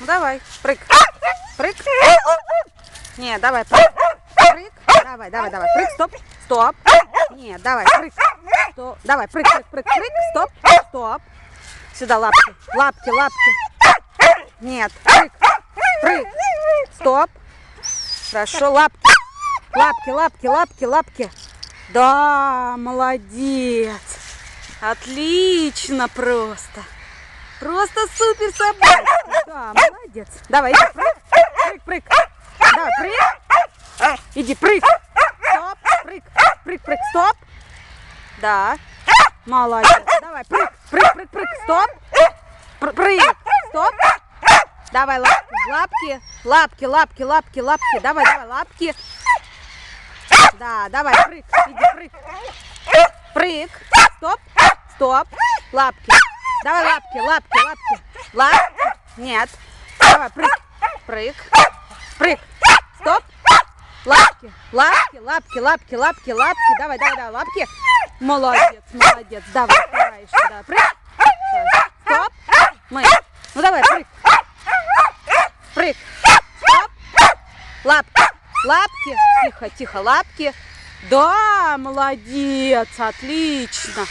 Ну давай, прыг. Прыг. Не, давай, прыг. Прыг. Давай, давай, давай. Прыг, стоп. Стоп. Нет, давай, прыг. Стоп. Давай, прыг, прыг, прыг, прыг. Стоп. Стоп. Сюда лапки. Лапки, лапки. Нет, прыг. Прыг. Стоп. Хорошо, лапки. Лапки, лапки, лапки, лапки. Да, молодец. Отлично просто. Просто супер собака. Да, молодец. Давай, иди, прыг. Прыг, прыг. Давай, прыг. Иди, прыг. Стоп, прыг. Прыг, прыг, стоп. Да. Молодец. Давай, прыг, прыг, прыг, прыг, стоп. Пр- Прыг, стоп. Давай лапки, лапки, лапки, лапки, лапки, лапки. Давай, давай, лапки. Да, давай, прыг, иди, прыг. Прыг, стоп, стоп, лапки. Давай лапки, лапки, лапки. Лапки, нет. Давай, прыг, прыг, прыг, стоп. Лапки, лапки, лапки, лапки, лапки, лапки. Давай, давай, давай, лапки. Молодец, молодец. Давай, давай сюда, прыг. Стоп. Мы. Ну давай, прыг. Прыг. Стоп. Лапки. Лапки. Тихо, тихо, лапки. Да, молодец, отлично.